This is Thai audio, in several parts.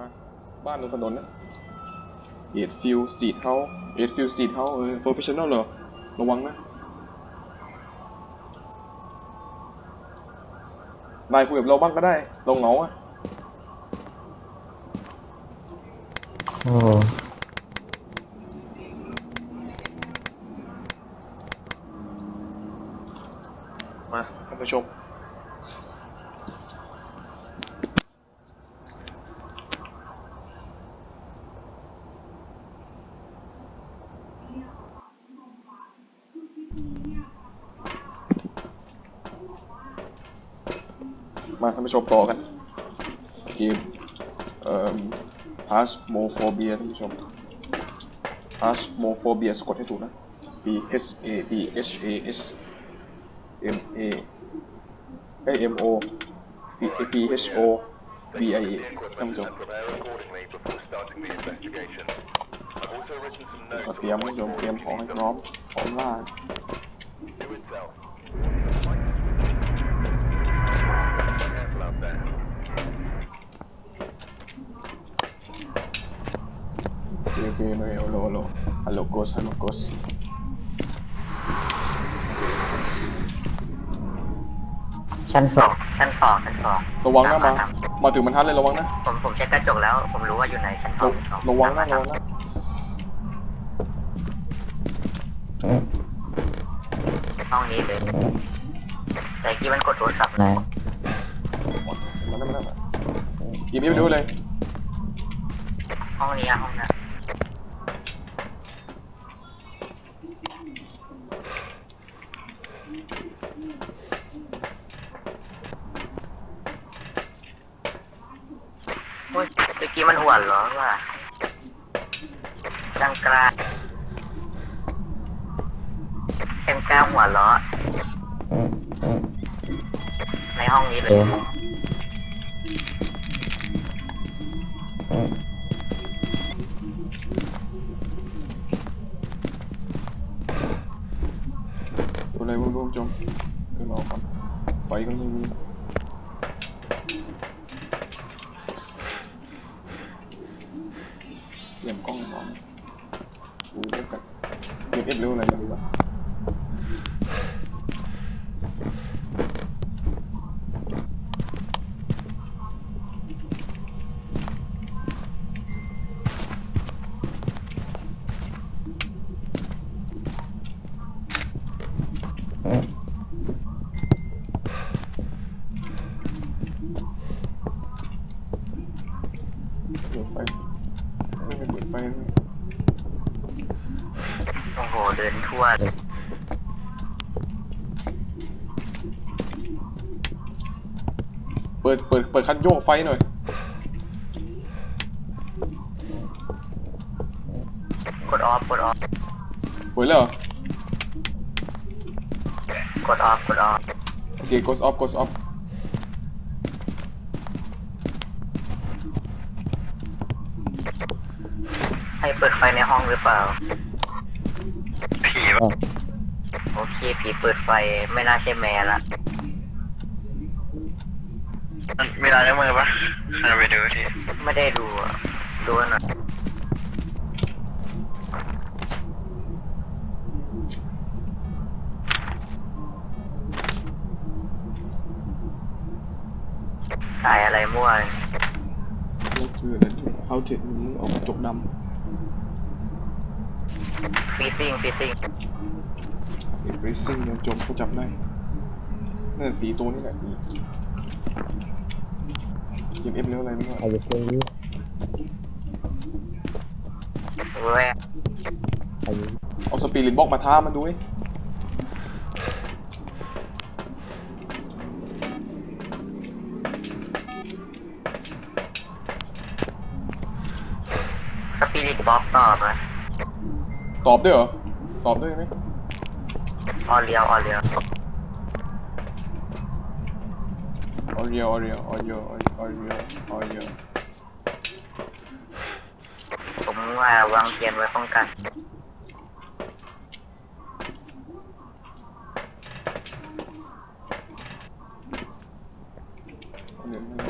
มา บ้านตรงถนนนะเอ็ดฟิลสตรีทเฮาส์เอ็ดฟิลสตรีทเฮาส์เออโปรเฟชชั่นอลเหรอ ระวังนะนายคุยกับเราบ้างก็ได้ เราเหงาอะโอ้มาท่านผู้ชม มาท่านผู้ชมต่อกันเกมเอ่อพาสโมโฟเบียท่านผู้ชมพาสโมโฟเบียสะกดให้ถูกนะ P H A P H A S M A a M O P A P H O B I A ท่านผู้ชมเตรียมท่านผู้ชมเตรียมของให้พร้อมพร้อมล่า to itself. Careful out there. โอเคโอเคเลยฮัลโหลฮัลโหลฮัลโหลโกสฮัลโหลโกส ชั้นสองชั้นสองชั้นสองระวังนะมาตามมาถึงบรรทัดเลยระวังนะ ผมผมเช็คกระจกแล้ว ผมรู้ว่าอยู่ไหนชั้นสระองชั้นสองระวังนะตามระมาวังนะอืมห้องนี้เลย แต่เมื่อกี้มันกดโทรศัพท์นายมาแล้วมาแล้วมาหยิบหยิบดูเลย ห้องนี้อะห้องนั้น อ้ยเมื่อกี้มันหัวเหรอว่าจังกลางแคมกลางหัวล้ออืมอืมในห้องนี้เลเอยออืมดูเลยคุณผู้ชมคือรอก่อนไฟก็ยังมี เตรียมกล้องพร้อมดูเล็บกันเก็บเอฟเร็วอะไรดีกว่าอืม เปิดไฟไม่ได้เปิดไฟเลย โอ้โห เดินทั่วเลยเปิด เปิด เปิดคันโยกไฟหน่อย กดออฟกดออฟเปิดแล้วเหรอกดออฟกดออฟโอเค กดออฟ กดออฟ ให้เปิดไฟในห้องหรือเปล่า ผีอะโอเคผีเปิดไฟไม่น่าใช่แม่ละมีลายนิ้วมือปะเราไปดูทีไม่ได้ดูอะดูหน่อยสายอะไรมั่วนี่คืออะไรเขาถึงออกกระจกดฟีซิ่งฟีซิ่งำ เอ็ดเรซซิ่งยังจมเขาจับได้นั่นสีตัวนี่แหละยิมเอฟเร็วอะไรไม่รู้อายุเท่านี้แวะอายุเอาสปิริตบ็อกมาท้ามันดูเว้ยสปิริตบ็อกตอบนะตอบด้วยเหรอ ตอบด้วยไหม ออเรียวออเรียวออเรียออเรียออเรียออเรียออเรียผมว่าวางเทียนไว้ป้องกันออเรีย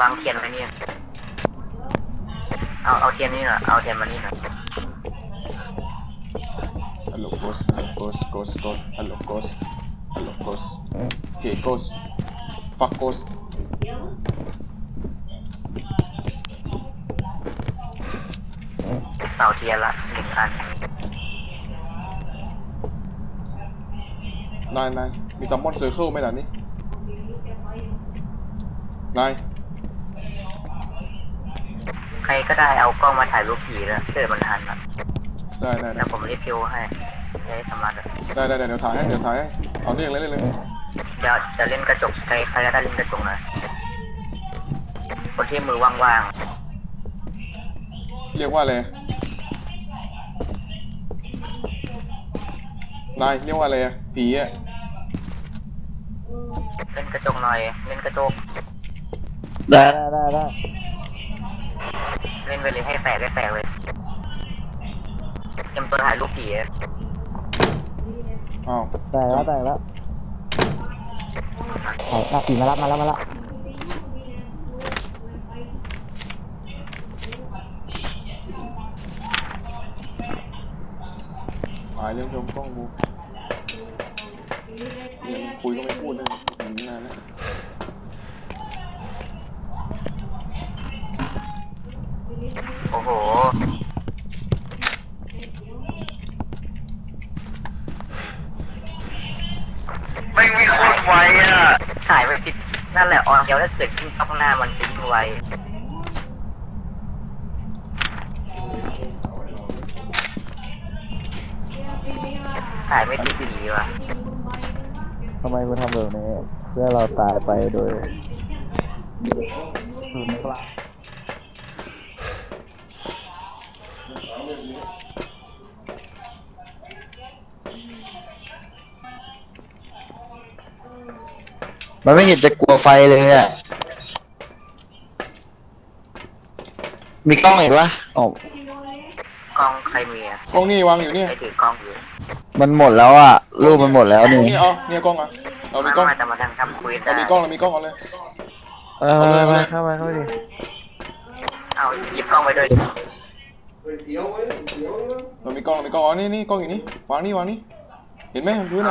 วางเทียนไว้เนี่ยเอาเอาเทียนนี่หน่อยเอาเทียนมานี่หน่อยฮัลโหลโกสฮัลโหลโกสโกสโกสฮัลโหลโกสฮัลโหลโกสโอเคโกสฟักโกสเสาเทียนละหนึ่งอัน นายนายมีซัมมอนเซอร์เคิลไหมล่ะนี่นายใค รก็ได้เอากล้องมาถ่ายรูปผีแล้วเกิดมันทันอะได้ได้ได้แล้วผมรีบพิวให้จะได้สามารถอะได้ได้ได้เดี๋ยวถ่ายให้เดี๋ยวถ่ายให้เอาเรียกเลยเรียกเลยเดี๋ยวจะเล่นกระจกใครใครก็ได้เล่นกระจกหน่อยคนที่มือว่างเรียกว่าอะไรนายเรียกว่าอะไรอะผีอะๆเล่นกระจกหน่อย เล่นกระจกได้ได้ได้ได้ เล่นไปเลยให้แตกให้แตกเลยเตรียมตัวถ่ายรูปผีอะอ้าวได้แล้วได้แล้วเอาละผีมารับมาแล้วมาแล้วหายเรื่องชมกล้องกูเนี่ยคุยก็ไม่พูดเลยหนีนานแล้ว โอ้โห ไม่มีคนไว้อะถ่ายไปติดนั่นแหละออนเดียวแล้วเกิดขึ้นช่องหน้ามันทิ้งไว้ถ่ายไม่ติดผีว่ะทำไมคุณทำแบบนี้ เพื่อเราตายไปโดยศูนย์เปล่า มันไม่เห็นจะกลัวไฟเลยอะ มีกล้องอีกวะอ๋อกล้องใครมีอะกล้องนี่วางอยู่เนี่ยใครถือกล้องอยู่มันหมดแล้วอะ รูปมันหมดแล้วนี่ นี่เอาเนี่ยกล้องอะเรามีกล้องมาแต่มาทางทำคุยเราได้มีกล้องเรามีกล้องเอาเลย เออมามาเข้ามาเข้ามาดิเอาหยิบกล้องไปด้วยเรามีกล้องเรามีกล้องอ๋อนี่นี่กล้องอยู่นี่วางนี่วางนี่เห็นไหมบน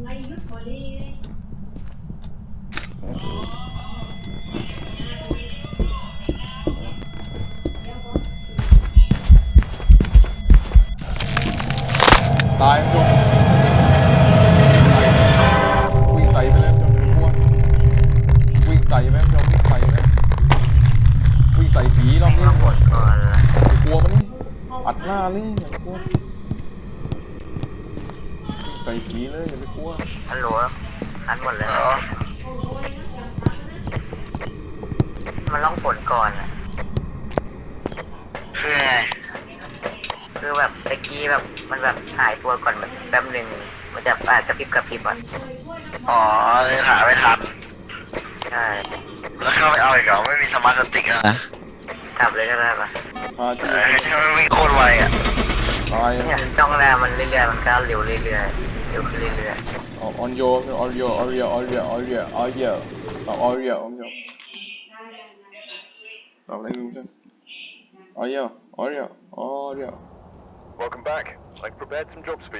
ตายจบวิ่งใส่ไปเลยจนกลัววิ่งใส่ไหมจนวิ่งใส่ไหมวิ่งใส่ผีรอบนี้ต้องบดก่อนละอย่ากลัวมันอัดหน้าเลยอย่าไปกลัวใส่ผีเลยอย่าไปกลัวฮัลโหลหันหมดเลยอ๋อมันต้องผลก่อนอะคือไง คือแบบตะกี้แบบมันแบบหายตัวก่อนแบบแป๊บหนึ่งมันจะอาจกระพริบกระพริบอะอ๋อเลยหาไม่ทันใช่แล้วเข้าไปเอาอีกเหรอไม่มีสมาร์ทสติ๊กอะนะกลับเลยก็ได้ปะพาเอที่อใช่ไหมวิ่งโคตรไวอะตายเนี่ยจ้องหน้ามันเรื่อยๆมันก็เร็วเรื่อยๆเร็วขึ้นเรื่อยออนโยออนโยออนโยออนโยออนโยออนโยออนโยออนโยเราอะไรรู้ใช่ audio audio audio 'Welcome back. I've prepared some jobs for you.